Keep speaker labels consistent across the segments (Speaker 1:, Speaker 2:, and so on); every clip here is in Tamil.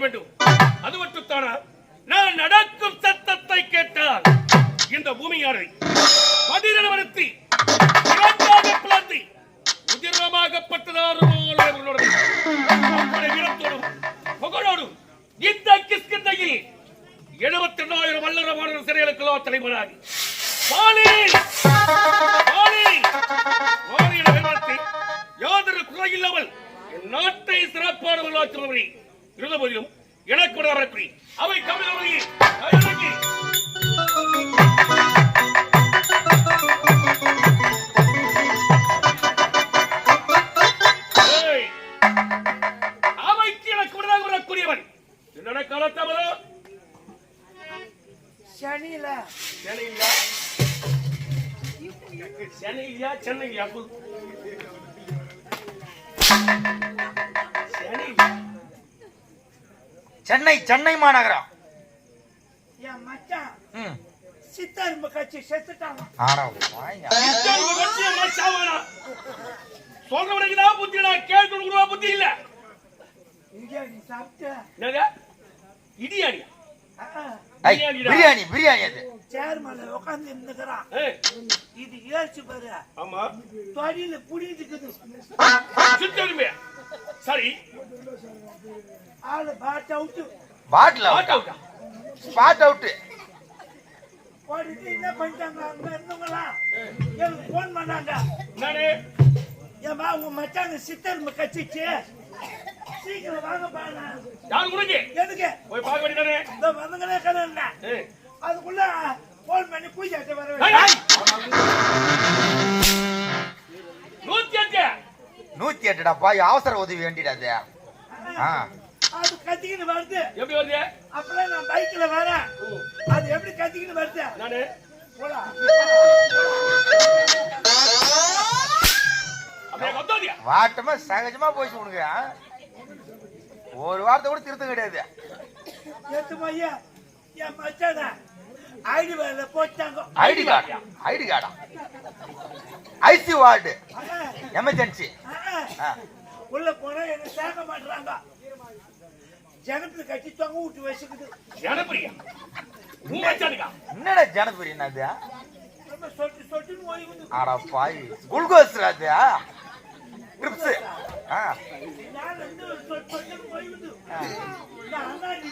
Speaker 1: அதனால்தானா நான் நடக்கும் சத்தத்தை கேட்டால் இந்த பூமியாரை பதினவரத்தி இரண்டாக பிளந்து உதிரமாகப்பட்டதாறு போல வீரத்தோடும் புகழோடும் இந்த கிஸ்கிந்தையில் எழுபத்தி வல்லரமான சிறைகளுக்கு தலைவராகி யாதொரு நாட்டை சிறப்பான ஆற்றுபவரை இருந்த போதிலும் எனக்கு ஒரு வரப்படி அவை கவிதை அவைக்கு எனக்கு விடுதலை வரக்கூடியவன் என்னென்ன காலத்தவரோ
Speaker 2: சனியில
Speaker 1: சென்னையிலா? சென்னையிலா சென்னையிலா?
Speaker 3: சென்னை சென்னை மாநகரம்.
Speaker 2: என் மச்சான்?
Speaker 3: ம்.
Speaker 2: சித்தரும்பு கட்சி செத்துட்டாங்க.
Speaker 3: வாயா.
Speaker 1: சொல்றவனுக்கு தான் புத்திடா கேட்கணுங்கிறவா புத்தி இல்ல.
Speaker 2: இங்க நீ சாப்பிட்ட?
Speaker 1: இடியாடி
Speaker 3: பிரியாணி பிரியாணி அது.
Speaker 2: சேர் மேல உட்காந்து இருந்துக்கிறான் இது ஏழ்ச்சி பாரு.
Speaker 1: ஆமா.
Speaker 2: தொழில புடிக்குது
Speaker 1: சுத்தருமே சரி.
Speaker 3: பாட்டில் அவுட்டா ஸ்பாட் அவுட்டு
Speaker 2: போட்டுட்டு என்ன பண்ணிட்டாங்க? அங்க எனக்கு போன் பண்ணாங்க?
Speaker 1: நானே
Speaker 2: ஏமா உங்க மச்சாங்க சித்தரும்பு கட்சிச்சு சீக்கிரம் வாங்க பாருங்க
Speaker 1: யார் உனக்கு
Speaker 2: எதுக்கு?
Speaker 1: போய் பார்க்க வேண்டியதானே?
Speaker 2: இந்த வந்துங்களே கதை
Speaker 1: ஏய்,
Speaker 2: அதுக்குள்ள போன் பண்ணி பூஜை வர.
Speaker 1: நூத்தி அஞ்சு
Speaker 3: நூத்தி எட்டுடா பாய் அவசர உதவி வேண்டிடாது ஆ.
Speaker 2: அது கத்திக்கிட்டு வருது.
Speaker 1: எப்படி வருது?
Speaker 2: அப்புறம் நான் பைக்ல வரேன். அது எப்படி கத்திக்கிட்டு வருது?
Speaker 1: நானு? வந்தாதியா
Speaker 3: வாட்டமா சகஜமா போயிச்சு உனக்கு? ஒரு வார்த்தை கூட திருத்தம் கிடையாது.
Speaker 2: எத்து மையா என் மச்சான ஐடி வேலை போட்டாங்க.
Speaker 3: ID card? ID கார்டா? IC ward. Emergency.
Speaker 2: உள்ள போனா என்ன சேர்க்க மாட்டாங்க ஜனத்துல கட்டி தொங்க விட்டு வச்சுக்குது.
Speaker 1: மச்சானுக்கா?
Speaker 3: என்னடா ஜனபுரி என்னது?
Speaker 2: ரொம்ப சொட்டு ஓய்வுது
Speaker 3: ஆடா பாய் குளுக்கோஸ்
Speaker 2: சொட்டு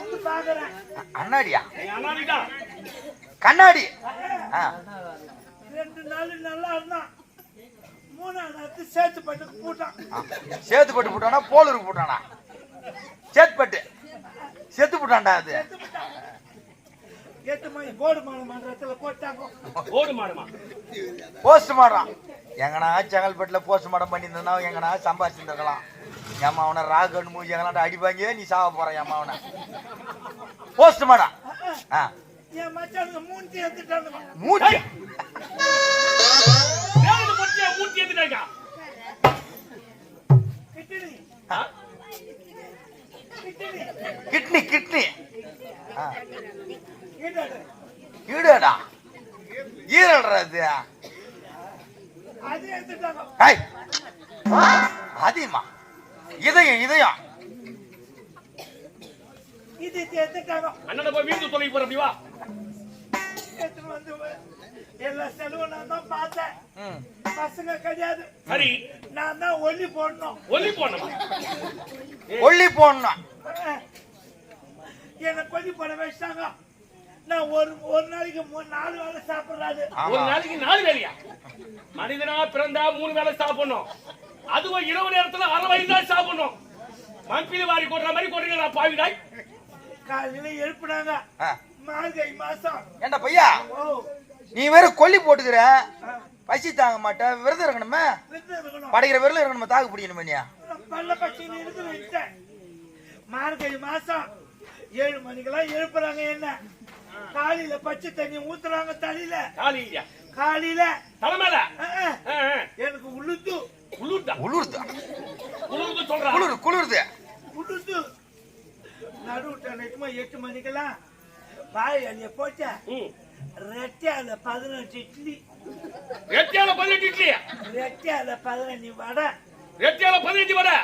Speaker 2: வந்து பாக்குறேன்.
Speaker 3: அண்ணாடியா? கண்ணாடி. ஆ.
Speaker 2: ரெண்டு நாள் நல்லா இருந்தான். மூணாவது சேர்த்து பண்ணி போட்டான்.
Speaker 3: சேத்துப்பட்டு போட்டானா போலூருக்கு போட்டானா? சேத்துப்பட்டு செத்து போட்டான்டா அது. போஸ்ட் மாடம்? எங்கனா செங்கல்பட்டுல போஸ்ட் மாடம் பண்ணியிருந்தா எங்கனா சம்பாதிச்சிருந்துருக்கலாம் ஏமா அவனை ராகன் மூஞ்சி எங்கனா அடிப்பாங்க நீ சாவ போற ஏமா அவனை. போஸ்ட் மாடம் ஆ.
Speaker 1: அப்படி வா.
Speaker 2: எடுத்துட்டு வந்து எல்லா செலவும் நான் தான் பார்த்தேன். பசங்க கிடையாது.
Speaker 1: சரி.
Speaker 2: நான் தான் ஒல்லி போடணும்.
Speaker 1: ஒல்லி போடணுமா?
Speaker 3: ஒல்லி போடணும்.
Speaker 2: என்னை கொல்லி போட வச்சிட்டாங்க. நான் ஒரு ஒரு நாளைக்கு மூணு நாலு வேலை சாப்பிடுறாரு
Speaker 1: ஒரு நாளைக்கு நாலு வேலையா மனிதனா பிறந்தா மூணு வேளை சாப்பிடணும். அதுவும் இரவு நேரத்துல அரை வயது தான் சாப்பிடணும். மண்பிலி வாரி கொட்டுற மாதிரி கொட்டுறீங்க பாவிடாய்
Speaker 2: காலையில எழுப்புனாங்க.
Speaker 3: ஆ.
Speaker 2: மார்கழி மாசம்
Speaker 3: ஏண்டா பையா?
Speaker 2: ஓ.
Speaker 3: நீ வெறும் கொல்லி போட்டுக்கிற. பசி தாங்க மாட்ட. விரதம் இருக்கணுமே. படைக்கிற விரலும் இருக்கணுமா. தாக்கு பிடிக்கணுமே
Speaker 2: நான் பல்ல பச்சின்னு இருந்து வச்சேன் மார்கழி மாசம் ஏழு மணிக்கெல்லாம் எழுப்புறாங்க என்ன? காலையில பச்சை தண்ணி ஊத்துறாங்க தலையில.
Speaker 1: காலி இல்லையா
Speaker 2: காலையில
Speaker 1: தலைமையில
Speaker 2: எனக்கு உளுத்து
Speaker 1: உளுர்தா
Speaker 3: உளுருது
Speaker 1: உளுர்ந்து சொல்றா.
Speaker 3: குளிர் குளிருது.
Speaker 2: உளுத்து நடுவுட்ட நெட்டுமா எட்டு மணிக்கெல்லாம் வாய் அணிய போட்டேன்
Speaker 1: ம்.
Speaker 2: ரெட்டியால பதினெட்டு இட்லி.
Speaker 1: ரெட்டியால பதினெட்டு இட்லி.
Speaker 2: ரெட்டியால பதினஞ்சு வடை.
Speaker 1: ரெட்டியால பதினஞ்சு வடை.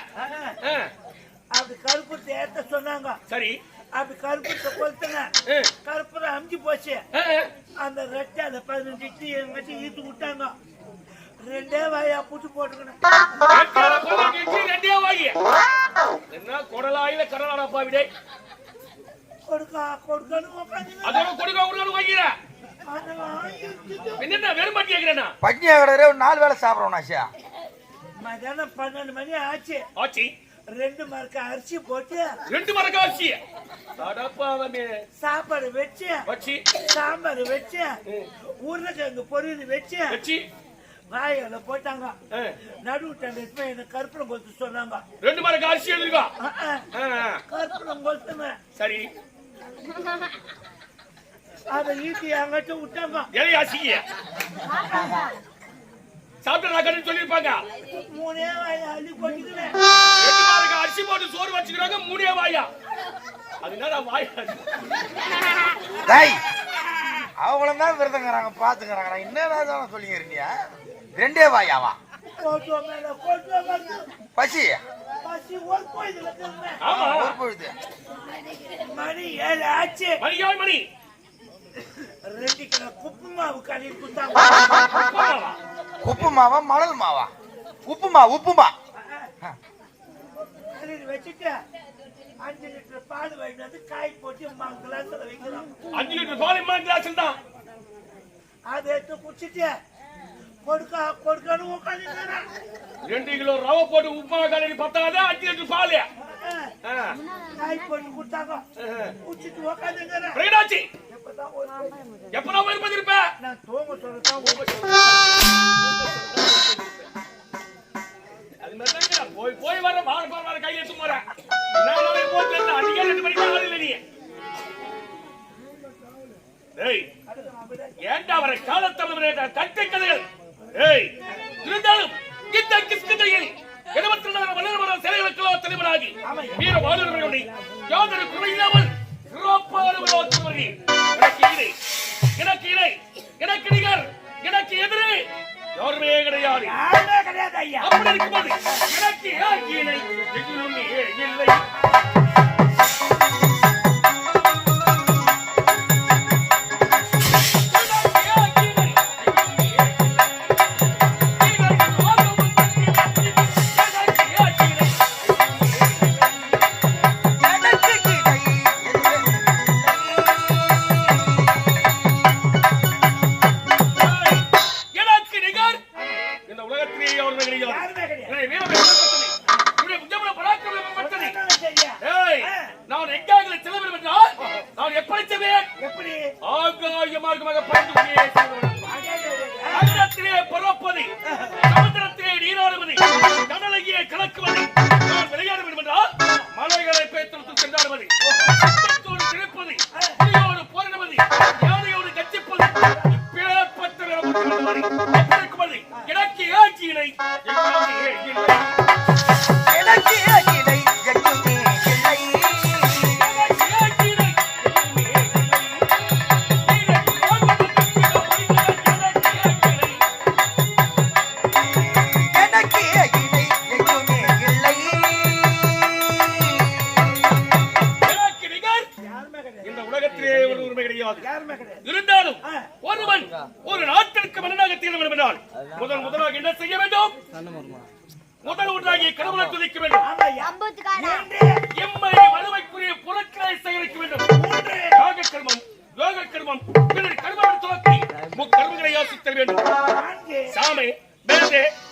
Speaker 2: அப்படி கருப்பு ஏத்த சொன்னாங்க.
Speaker 1: சரி.
Speaker 2: அப்படி கருப்பு கொளுத்தினேன்
Speaker 1: ஆ,
Speaker 2: கருப்புறம் அமுக்கி போச்சு. அந்த ரெட்டை அந்த பதினஞ்சு இட்லி எங்காச்சும் ஈத்து விட்டாங்க. ரெண்டே வாயா புட்டு போட்டுக்கணும்
Speaker 1: ரெண்டே வாங்கி. என்ன குடலாயில கடலாடா பாவிடே
Speaker 2: கொடுக்கா கொடுக்கணும்
Speaker 1: அதோட கொடுக்க உடனே வாங்கிற என்ன வெறும் பட்டி கேக்குறேனா
Speaker 3: ஒரு நாலு வேளை சாப்பிட்றோம் ஆசியா
Speaker 2: மதியானம் பன்னெண்டு மணி ஆச்சு.
Speaker 1: ஆச்சி.
Speaker 2: ரெண்டு மரக்க அரிசி போட்டு
Speaker 1: ரெண்டு மரக்க ஆச்சி அடப்பாவமே
Speaker 2: சாப்பாடு வச்சு
Speaker 1: வச்சி.
Speaker 2: சாம்பார் வச்சு உருளைக்கிழங்கு பொரியல் வச்சு
Speaker 1: வச்சி.
Speaker 2: வாயில போட்டாங்க நடுவுட்டாங்க இப்ப எனக்கு கருப்பணம் கொத்து சொன்னாங்க
Speaker 1: ரெண்டு மரக்க அரிசி
Speaker 2: அஹ், கருப்பணம் கொத்துனேன்
Speaker 1: சரி.
Speaker 2: அதை ஈட்டி அங்கிட்ட விட்டாங்க.
Speaker 1: எதை ஆசிங்க சாப்பிட்டு கண்ணு சொல்லியிருப்பாங்க.
Speaker 2: மூணே வாயை அள்ளி
Speaker 1: மரக்க அரிசி போட்டு சோறு வச்சுக்கிறாங்க மூணே வாயா. அது என்னடா வாயா?
Speaker 3: டேய் அவங்களும் தான் விரதங்கிறாங்க பார்த்துக்கிறாங்க என்னடா சொல்லிங்க இருக்கியா ரெண்டே வாயாவா? பசி?
Speaker 2: பசி ஒரு திரும்ப.
Speaker 1: ஆமா.
Speaker 3: ஒரு பொழுது.
Speaker 2: மணி ஏழு ஆச்சு
Speaker 1: மணி. ஏழு மணி
Speaker 2: ரெண்டு கிலோ குப்பு மாவு கடையில் கொடுத்தாங்க
Speaker 1: ஆமாவா?
Speaker 3: உப்பு மாவா மணல் மாவா? உப்புமா உப்புமா
Speaker 2: கடையில் வச்சுட்டு அஞ்சு லிட்டர் பால் வாங்கிட்டு வந்து காய் போட்டு அம்மா கிளாஸ்ல வைக்கிறோம்.
Speaker 1: அஞ்சு லிட்டர் பால் இம்மா கிளாஸில் தான்.
Speaker 2: அதை எடுத்து குடிச்சிட்டு கொடுக்க கொடுக்கணும் உட்காந்து
Speaker 1: ரெண்டு கிலோ ரவை போட்டு உப்புமா கலரி பத்தாத அஞ்சு லிட்டர் பால்.
Speaker 2: போட்டு கொடுத்தாங்க. குடிச்சிட்டு உட்காந்துங்கிறேன்
Speaker 1: பிரகடாச்சி
Speaker 2: எப்பதான்
Speaker 1: போய் பதிருப்ப
Speaker 2: நான் தூங்க சொல்லத்தான்
Speaker 1: அது மாதிரி. போய் போய் வர வார வார வர கையில எடுத்து போறேன். நான் நாளை போட்டு இருந்தேன். அதிகம் ரெண்டு மணிக்கு ஆள் இல்லை நீ. ஏய் ஏண்டா அவரை காலத்தலைவரே கட்டை கதைகள்? ஏய் இருந்தாலும் இந்த கிஸ்கதையில் எழுபத்தி ரெண்டாயிரம் மன்னர் சிலைகளுக்கெல்லோ தலைவராகி வீர வாழ்வர்களை யாதொரு குறையில்லாமல் சிறப்பான விழாவத்தவர்கள் எனக்கு இணை எனக்கு இணை எனக்கு நிகர் எனக்கு எதிரே யாருமே கிடையாது. அப்படி இருக்கும்போது எனக்கு யாருக்கு இணை? எதிலும் இல்லை.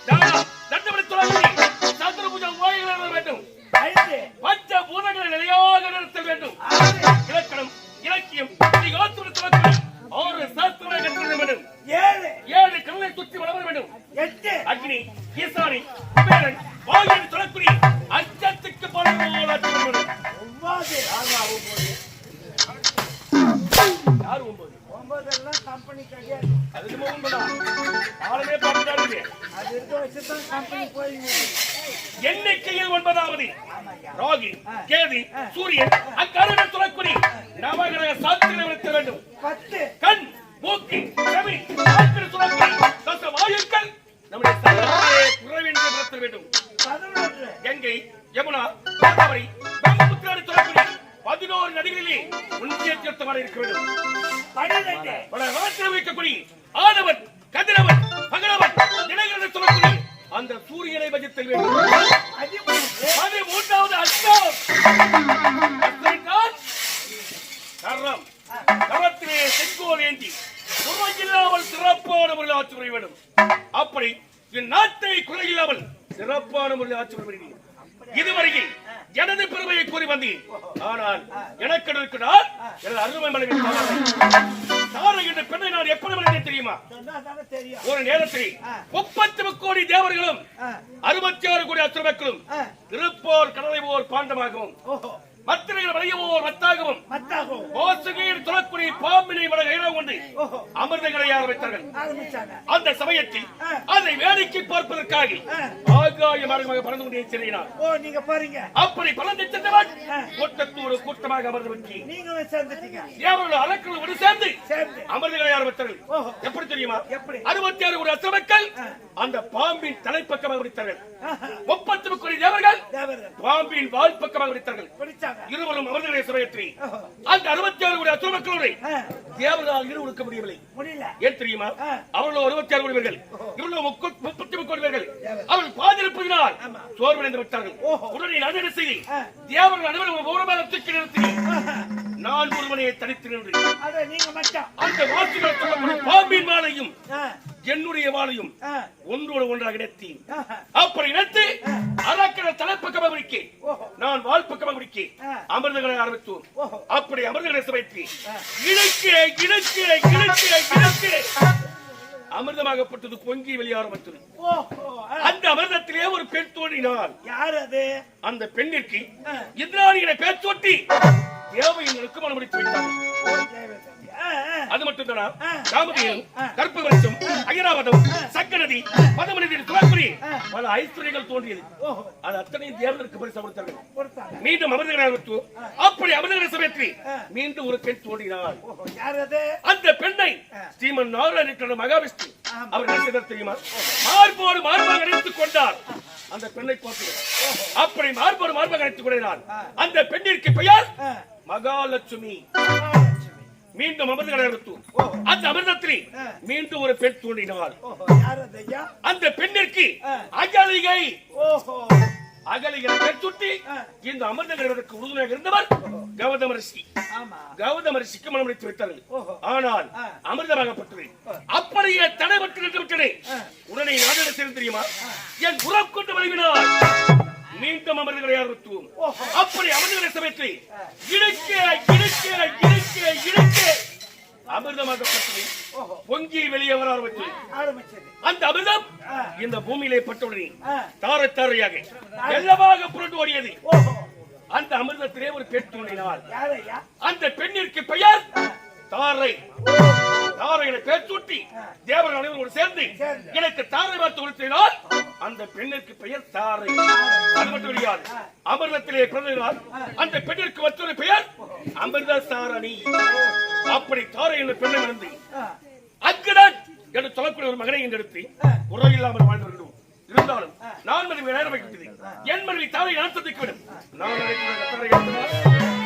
Speaker 1: தானா தண்டவனை துவக்கி சந்திர பூஜை ஓய்வு வேண்டும்.
Speaker 2: ஐந்து
Speaker 1: பஞ்ச பூதங்களை நிலையாக நிறுத்தல் வேண்டும்.
Speaker 2: ஆறு
Speaker 1: இலக்கணம் இலக்கியம் இதிகாசத்துடன் துவக்கி ஆறு சாஸ்திரங்களை கற்றுக்கொள்ள வேண்டும்.
Speaker 2: ஏழு.
Speaker 1: ஏழு கடலை சுற்றி வளர வேண்டும்.
Speaker 2: எட்டு.
Speaker 1: அக்னி ஈசானி குபேரன் வாயுவின் துளக்குடி அச்சத்துக்கு பலன் வேண்டும்
Speaker 2: ஒன்பது.
Speaker 1: யார் ஒன்பது?
Speaker 2: ஒன்பதெல்லாம் கம்பெனி கிடையாது
Speaker 1: ஆளுமே
Speaker 2: இருக்க
Speaker 1: எண்ணிக்கையில் ஒன்பதாவது. ராகி கேதி சூரியன் அக்கருண துளக்குடி நவகிரக சாத்திரை விடுத்த வேண்டும்.
Speaker 2: பத்து.
Speaker 1: கண் மூக்கு செவி சாத்திர தச வாயுக்கள் நம்முடைய சங்கத்திலே குறைவின்றி நடத்த வேண்டும். கங்கை யமுனா கோதாவரி பிரம்மபுத்திராடி துளக்குடி பதினோரு நதிகளை புண்ணிய தீர்த்தமாக இருக்க வேண்டும். நாட்டில் வைக்கக்கூடிய ஆடவன் சூரியனை பஜித்தல் வேண்டும்.
Speaker 2: பதிமூன்று
Speaker 1: அது மூன்றாவது அஸ்தம். தெரியுமா? ஒரு நேரத்தில் முப்பத்தி கோடி தேவர்களும் அறுபத்தி ஆறு கோடி அசுரமக்களும். திருப்போர் கடலை ஓர் பாண்டமாகவும் மத்திரையில் வளையவோர் மத்தாகவும். மோசகையில் பாம்பினை வட கையில கொண்டு அமிர்தங்களை ஆரம்பித்தார்கள். அந்த சமயத்தில். அதை வேடிக்கை பார்ப்பதற்காக
Speaker 2: ஆ.
Speaker 1: ஆகாய மார்க்கமாக பறந்து கொண்டே சென்றினார்
Speaker 2: ஓ நீங்க பாருங்க.
Speaker 1: அப்படி பறந்து சென்றவன்
Speaker 2: ஆ.
Speaker 1: கூட்டத்தோடு கூட்டமாக அமர்ந்து வச்சு
Speaker 2: சேர்ந்துட்டீங்க.
Speaker 1: ஒரு சேர்ந்து அமிர்தங்களை ஆரம்பித்தார்கள். எப்படி தெரியுமா?
Speaker 2: எப்படி?
Speaker 1: அறுபத்தி ஆறு
Speaker 2: ஆ.
Speaker 1: அந்த பாம்பின் தலைப்பக்கமாக பிடித்தார்கள் முப்பத்தி தேவர்கள் பாம்பின் வால் பக்கமாக பிடித்தார்கள்
Speaker 2: பிடிச்சாங்க.
Speaker 1: இருவரும் அமிர்தங்களை சுரையற்றி அந்த அறுபத்தி ஆறு கோடி அசுரமக்களோடு
Speaker 2: ஆ,
Speaker 1: தேவர்களால் இரு கொடுக்க முடியவில்லை. ஏன் தெரியுமா. அவர்கள் அறுபத்தி ஆறு கோடி பேர்கள். இவ்வளவு முப்பத்தி முப்பது கோடி பேர்கள். அவர்கள் பாதிருப்பதினால். சோர்வடைந்து விட்டார்கள். உடனே என்ன செய்தி. தேவர்கள் அனைவரும் ஓரமாக தூக்கி நிறுத்தி நான் ஒருவனையை தனித்து நின்று. அந்த வாசிகள் பாம்பின்
Speaker 2: ஆ,
Speaker 1: என்னுடைய வாளையும்
Speaker 2: ஆ,
Speaker 1: ஒன்றோடு ஒன்றாக இணைத்தி அப்படி இணைத்து அரக்கட தலைப்பக்கமாக பிடிக்க
Speaker 2: ஓஹோ.
Speaker 1: நான் வாழ் பக்கமாக பிடிக்க
Speaker 2: ஆ.
Speaker 1: அமிர்தங்களை ஆரம்பித்தோம். அப்படி அமிர்தங்களை சமைத்து
Speaker 2: ஆ.
Speaker 1: இழுக்க இழுக்க இழுக்க இழுக்க அமிர்தமாகப்பட்டது பொங்கி வெளியே ஆரம்பித்தது
Speaker 2: ஓஹோ ஆ,
Speaker 1: அந்த அமிர்தத்திலே ஒரு பெண் தோன்றினாள்.
Speaker 2: யார் அது?
Speaker 1: அந்த பெண்ணிற்கு
Speaker 2: ஆ.
Speaker 1: இந்திராணிகளை பேர் தொட்டி தேவையினருக்கு மனம் முடித்து வைத்தார்
Speaker 2: ஓ, தேவதேவி. ஆ, ஆ,
Speaker 1: அது மட்டும் தானா
Speaker 2: ஆ.
Speaker 1: ராமதேவன்
Speaker 2: ஆ.
Speaker 1: கற்பவரசம் அகிராவதம் பதமநதி பதமநதி துளக்குடி
Speaker 2: ஆ.
Speaker 1: பல ஐஸ்வர்யங்கள் தோன்றியது. அது அத்தனையும் தேவனுக்கு பரிசு கொடுத்தார்கள். மீண்டும் அமிர்தங்களை ஆரம்பித்து அப்படி அமிர்தங்களை சமயத்தில்
Speaker 2: ஆ.
Speaker 1: மீண்டும் ஒரு பெண்
Speaker 2: அது?
Speaker 1: அந்த பெண்ணை. ஸ்ரீமன் நாராயண மகாவிஷ்ணு. அவர் என்ன செய்தார் தெரியுமா? மார்போடு மார்பாக அணைத்துக் கொண்டார். அந்த பெண்ணை பார்த்து அப்படி மார்போடு மார்பாக அணைத்துக் கொண்டார். அந்த பெண்ணிற்கு பெயர் மகாலட்சுமி. மீண்டும் அமிர்தங்களை எடுத்து. அந்த அமிர்தத்தில். மீண்டும் ஒரு பெண்
Speaker 2: ஐயா
Speaker 1: அந்த பெண்ணிற்கு. அகலிகை.
Speaker 2: ஓஹோ.
Speaker 1: அகலிகை பெண் சுட்டி. இந்த அமிர்தங்களுக்கு உறுதுணையாக இருந்தவர் கௌதம ரிஷி. கௌதம ரிஷிக்கு மனம் முடித்து வைத்தார்கள் ஆனால். அமிர்தமாகப்பட்டது. அப்படியே தடைபட்டு நின்று விட்டனே. உடனே நான் தெரியுமா? என் உறவு கொண்டு வழிவினார் மீண்டும் அமிர்தங்களை ஆரம்பித்துவோம்
Speaker 2: ஓஹோ.
Speaker 1: அப்படி அமிர்தங்களை சமயத்தில் இழுக்க இழுக்க இழுக்க இழுக்க அமிர்தமாகப்பட்டது
Speaker 2: ஓஹோ
Speaker 1: பொங்கி வெளியே வர ஆரம்பித்தது அந்த அமிர்தம். இந்த பூமியிலே பட்டவுடனே தாரை தாரையாக வெள்ளமாக புரண்டு ஓடியது. அந்த அமிர்தத்திலே ஒரு பெண்
Speaker 2: ஐயா?
Speaker 1: அந்த பெண்ணிற்கு பெயர் தாரை. தாரைகளை பேர் சூட்டி தேவர்கள் அனைவரோடு சேர்ந்து. எனக்கு தாரை பார்த்து உறுத்தினால் அந்த பெண்ணிற்கு பெயர் தாரை. அது மட்டும் கிடையாது அமிர்தத்திலே பிறந்தால் அந்த பெண்ணிற்கு மற்றொரு பெயர் அமிர்த சாரணி அப்படி தாரை என்ற பெண்ணை இருந்து அங்குதான் என்று சொல்லக்கூடிய ஒரு மகனை எடுத்து உறவு இல்லாமல் வாழ்ந்து வருகிறோம். இருந்தாலும் நான் மனைவி நேரம் வைக்கிறது என் மனைவி தாரை நான் சந்திக்க வேண்டும் நான்